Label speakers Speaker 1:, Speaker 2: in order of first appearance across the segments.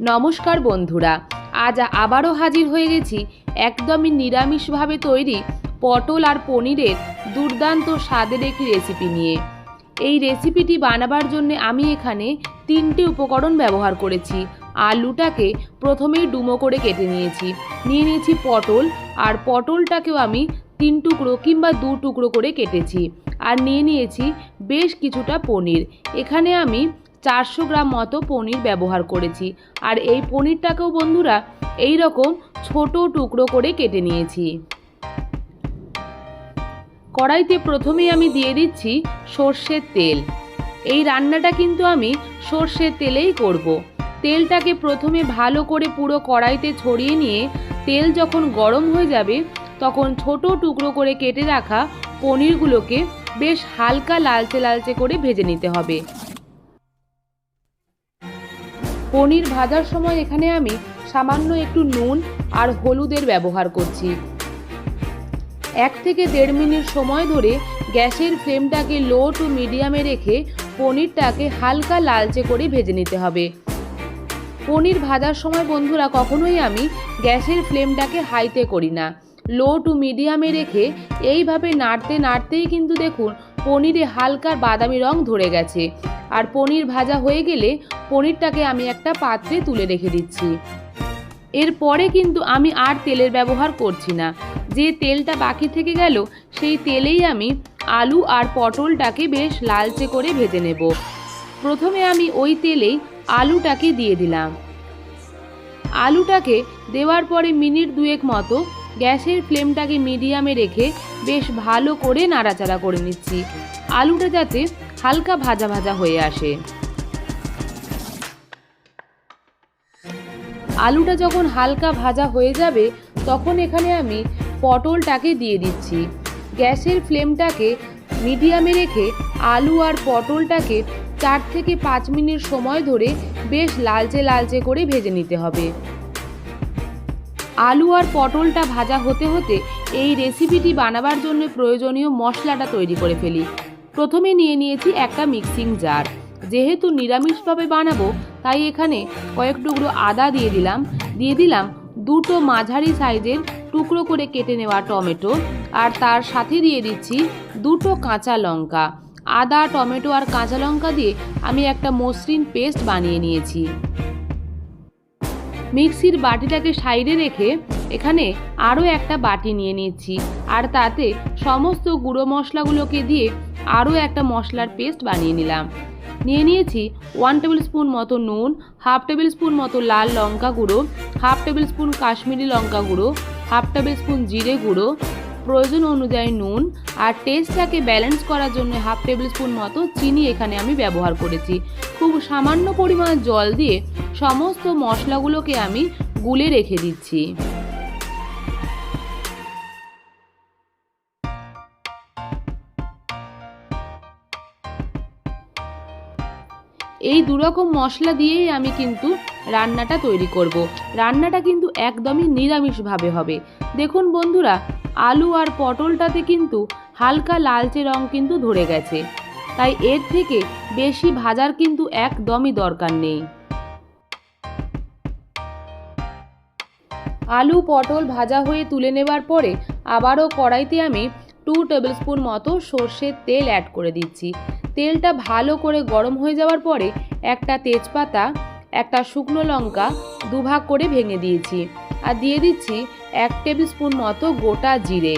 Speaker 1: নমস্কার বন্ধুরা, আজ আবারও হাজির হয়ে গেছি একদমই নিরামিষভাবে তৈরি পটল আর পনিরের দুর্দান্ত স্বাদের একটি রেসিপি নিয়ে। এই রেসিপিটি বানাবার জন্য আমি এখানে তিনটি উপকরণ ব্যবহার করেছি। আলুটাকে প্রথমেই ডুমো করে কেটে নিয়েছি। নিয়ে নিয়েছি পটল, আর পটলটাকেও আমি তিন টুকরো কিংবা দু টুকরো করে কেটেছি। আর নিয়ে নিয়েছি বেশ কিছুটা পনির। এখানে আমি চারশো গ্রাম মতো পনির ব্যবহার করেছি। আর এই পনিরটাকেও বন্ধুরা, এই রকম ছোট টুকরো করে কেটে নিয়েছি। কড়াইতে প্রথমেই আমি দিয়ে দিচ্ছি সর্ষের তেল। এই রান্নাটা কিন্তু আমি সর্ষের তেলেই করব। তেলটাকে প্রথমে ভালো করে পুরো কড়াইতে ছড়িয়ে নিয়ে, তেল যখন গরম হয়ে যাবে, তখন ছোট টুকরো করে কেটে রাখা পনিরগুলোকে বেশ হালকা লালচে লালচে করে ভেজে নিতে হবে। পনির ভাজার সময় এখানে আমি সামান্য একটু নুন আর হলুদের ব্যবহার করছি। এক থেকে দেড় মিনিট সময় ধরে গ্যাসের ফ্লেমটাকে লো টু মিডিয়ামে রেখে পনিরটাকে হালকা লালচে করে ভেজে নিতে হবে। পনির ভাজার সময় বন্ধুরা, কখনোই আমি গ্যাসের ফ্লেমটাকে হাইতে করি না। লো টু মিডিয়ামে রেখে এইভাবে নাড়তে, নাড়তেই কিন্তু দেখুন পনিরে হালকা বাদামি রং ধরে গেছে। আর পনির ভাজা হয়ে গেলে পনিরটাকে আমি একটা পাত্রে তুলে রেখে দিচ্ছি। এরপরে কিন্তু আমি আর তেলের ব্যবহার করছি না। যে তেলটা বাকি থেকে গেল, সেই তেলেই আমি আলু আর পটলটাকে বেশ লালচে করে ভেজে নেব। প্রথমে আমি ওই তেলেই আলুটাকে দিয়ে দিলাম। আলুটাকে দেওয়ার পরে মিনিট দুয়েক মতো গ্যাসের ফ্লেমটাকে মিডিয়ামে রেখে বেশ ভালো করে নাড়াচাড়া করে নিচ্ছি। আলুটা যাতে হালকা ভাজা ভাজা হয়ে আসে। আলুটা যখন হালকা ভাজা হয়ে যাবে, তখন এখানে আমি পটলটাকে দিয়ে দিচ্ছি। গ্যাসের ফ্লেমটাকে মিডিয়ামে রেখে আলু আর পটলটাকে চার থেকে পাঁচ মিনিট সময় ধরে বেশ লালচে লালচে করে ভেজে নিতে হবে। আলু আর পটলটা ভাজা হতে হতে এই রেসিপিটি বানাবার জন্য প্রয়োজনীয় মশলাটা তৈরি করে ফেলি। প্রথমে নিয়ে নিয়েছি একটা মিক্সিং জার যেহেতু নিরামিষভাবে বানাবো, তাই এখানে কয়েক টুকরো আদা দিয়ে দিলাম। দিয়ে দিলাম দুটো মাঝারি সাইজের টুকরো করে কেটে নেওয়া টমেটো আর তার সাথে দিয়ে দিচ্ছি দুটো কাঁচা লঙ্কা। আদা, টমেটো আর কাঁচা লঙ্কা দিয়ে আমি একটা মসৃণ পেস্ট বানিয়ে নিয়েছি। মিক্সির বাটিটাকে সাইডে রেখে এখানে আরও একটা বাটি নিয়ে নিচ্ছি আর তাতে সমস্ত গুঁড়ো মশলাগুলোকে দিয়ে আরও একটা মশলার পেস্ট বানিয়ে নিলাম। নিয়ে নিয়েছি ওয়ান টেবিল স্পুন মতো নুন, হাফ টেবিল স্পুন মতো লাল লঙ্কা গুঁড়ো, হাফ টেবিল স্পুন কাশ্মীরি লঙ্কা গুঁড়ো, হাফ টেবিল স্পুন জিরে গুঁড়ো, প্রয়োজন অনুযায়ী নুন আর টেস্টটাকে ব্যালেন্স করার জন্য হাফ টেবিল স্পুন মতো চিনি এখানে আমি ব্যবহার করেছি। খুব সামান্য পরিমাণ জল দিয়ে সমস্ত মশলাগুলোকে আমি গুলে রেখে দিচ্ছি। এই দুরকম মশলা দিয়েই আমি কিন্তু রান্নাটা তৈরি করব। রান্নাটা কিন্তু একদমই নিরামিষভাবে হবে। দেখুন বন্ধুরা, আলু আর পটলটাতে কিন্তু হালকা লালচে রং কিন্তু ধরে গেছে। তাই এর থেকে বেশি ভাজার কিন্তু একদমই দরকার নেই। আলু পটল ভাজা হয়ে তুলে নেবার পরে আবারও কড়াইতে আমি টু টেবিল স্পুন মতো সর্ষের তেল অ্যাড করে দিচ্ছি। তেলটা ভালো করে গরম হয়ে যাওয়ার পরে একটা তেজপাতা, একটা শুকনো লঙ্কা দুভাগ করে ভেঙে দিয়েছি আর দিয়ে দিচ্ছি এক টেবিল স্পুন মতো গোটা জিরে।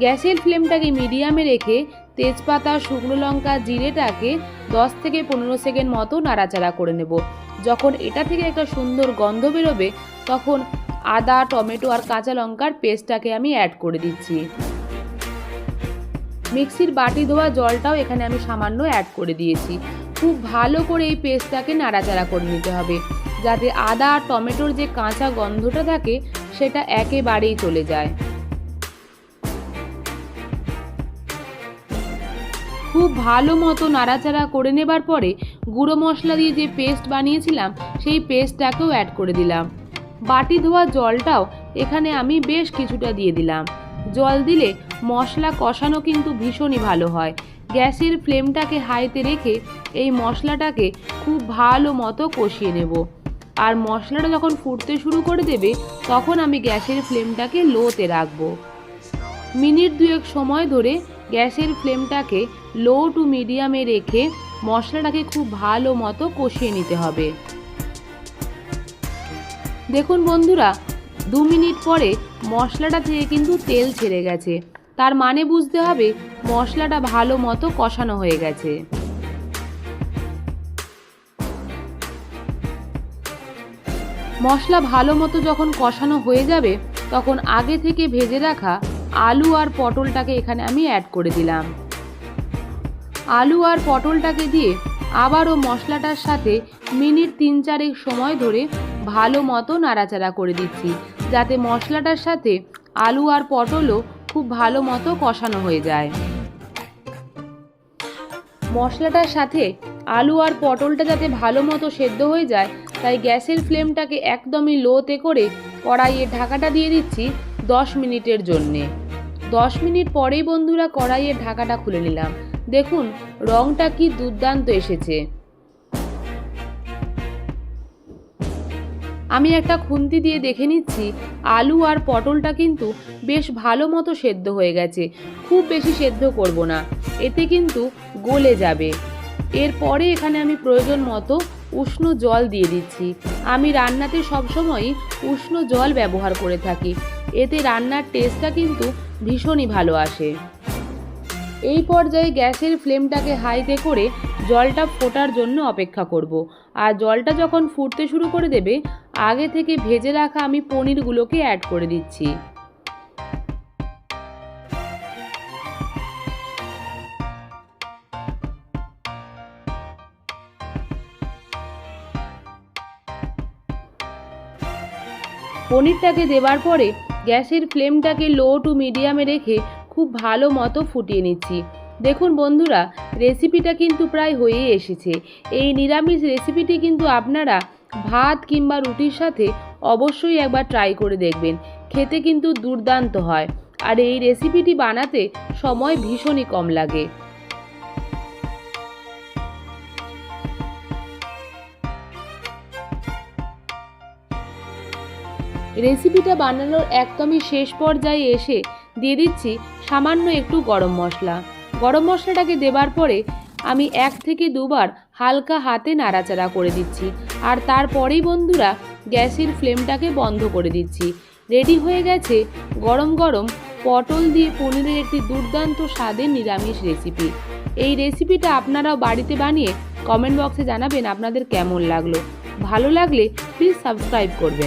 Speaker 1: গ্যাসের ফ্লেমটাকে মিডিয়ামে রেখে তেজপাতা, শুকনো লঙ্কা, জিরেটাকে দশ থেকে পনেরো সেকেন্ড মতো নাড়াচাড়া করে নেব। যখন এটা থেকে একটা সুন্দর গন্ধ বেরোবে, তখন আদা, টমেটো আর কাঁচা লঙ্কার পেস্টটাকে আমি অ্যাড করে দিচ্ছি। মিক্সির বাটি ধোয়া জলটাও এখানে আমি সামান্য অ্যাড করে দিয়েছি। খুব ভালো করে এই পেস্টটাকে নাড়াচাড়া করে নিতে হবে, যাতে আদা আর টমেটোর যে কাঁচা গন্ধটা থাকে, সেটা একেবারেই চলে যায়। খুব ভালো মতো নাড়াচাড়া করে নেবার পরে গুঁড়ো মশলা দিয়ে যে পেস্ট বানিয়েছিলাম, সেই পেস্টটাকেও অ্যাড করে দিলাম। বাটি ধোয়া জলটাও এখানে আমি বেশ কিছুটা দিয়ে দিলাম। জল দিলে মশলা কষানো কিন্তু ভীষণই ভালো হয়। গ্যাসের ফ্লেমটাকে হাইতে রেখে এই মশলাটাকে খুব ভালো মতো কষিয়ে নেব। আর মশলাটা যখন ফুটতে শুরু করে দেবে, তখন আমি গ্যাসের ফ্লেমটাকে লোতে রাখব। মিনিট দুয়েক সময় ধরে গ্যাসের ফ্লেমটাকে লো টু মিডিয়ামে রেখে মশলাটাকে খুব ভালো মতো কষিয়ে নিতে হবে। দেখুন বন্ধুরা, দু মিনিট পরে মশলাটা থেকে কিন্তু তেল ছেড়ে গেছে। তার মানে বুঝতে হবে মশলাটা ভালো মতো কষানো হয়ে গেছে। মশলা ভালো মতো যখন কষানো হয়ে যাবে, তখন আগে থেকে ভেজে রাখা আলু আর পটলটাকে এখানে আমি অ্যাড করে দিলাম। আলু আর পটলটাকে দিয়ে আবারও মশলাটার সাথে মিনিট তিন চারেক সময় ধরে ভালো মতো নাড়াচাড়া করে দিচ্ছি, যাতে মশলাটার সাথে আলু আর পটলও খুব ভালো মতো কষানো হয়ে যায়। মশলাটার সাথে আলু আর পটলটা যাতে ভালো মতো সেদ্ধ হয়ে যায়, তাই গ্যাসের ফ্লেমটাকে একদমই লোতে করে কড়াইয়ের ঢাকাটা দিয়ে দিচ্ছি দশ মিনিটের জন্যে। দশ মিনিট পরেই বন্ধুরা কড়াইয়ের ঢাকাটা খুলে নিলাম। দেখুন, রংটা কি দুর্দান্ত এসেছে। আমি একটা খুন্তি দিয়ে দেখে নিচ্ছি, আলু আর পটলটা কিন্তু বেশ ভালো মতো সেদ্ধ হয়ে গেছে। খুব বেশি সেদ্ধ করব না, এতে কিন্তু গলে যাবে। এরপরে এখানে আমি প্রয়োজন মতো উষ্ণ জল দিয়ে দিচ্ছি। আমি রান্নাতে সবসময়ই উষ্ণ জল ব্যবহার করে থাকি। এতে রান্নার টেস্টটা কিন্তু ভীষণই ভালো আসে এই পর্যায়ে গ্যাসের ফ্লেমটাকে হাইতে করে জলটা ফোটার জন্য অপেক্ষা করব। আর জলটা যখন ফুটতে শুরু করে দেবে, আগে থেকে ভেজে রাখা আমি পনিরগুলোকে অ্যাড করে দিচ্ছি পনিরটাকে দেবার পরে গ্যাসের ফ্লেমটাকে লো টু মিডিয়ামে রেখে খুব ভালো মতো ফুটিয়ে নিচ্ছি। দেখুন বন্ধুরা, রেসিপিটা কিন্তু প্রায় হয়েই এসেছে। এই নিরামিষ রেসিপিটি কিন্তু আপনারা ভাত কিংবা রুটির সাথে অবশ্যই একবার ট্রাই করে দেখবেন। খেতে কিন্তু দুর্দান্ত হয়। আর এই রেসিপিটি বানাতে সময় ভীষণই কম লাগে। রেসিপিটা বানানোর একদমই শেষ পর্যায়ে এসে দিয়ে দিচ্ছি সামান্য একটু গরম মশলা। গরম মশলাটাকে দেবার পরে আমি এক থেকে দুবার হালকা হাতে নাড়াচাড়া করে দিচ্ছি। আর তারপরেই বন্ধুরা গ্যাসের ফ্লেমটাকে বন্ধ করে দিচ্ছি। রেডি হয়ে গেছে গরম গরম পটল দিয়ে পনিরের একটি দুর্দান্ত স্বাদের নিরামিষ রেসিপি। এই রেসিপিটা আপনারাও বাড়িতে বানিয়ে কমেন্ট বক্সে জানাবেন আপনাদের কেমন লাগল। ভালো লাগলে প্লিজ সাবস্ক্রাইব করবেন।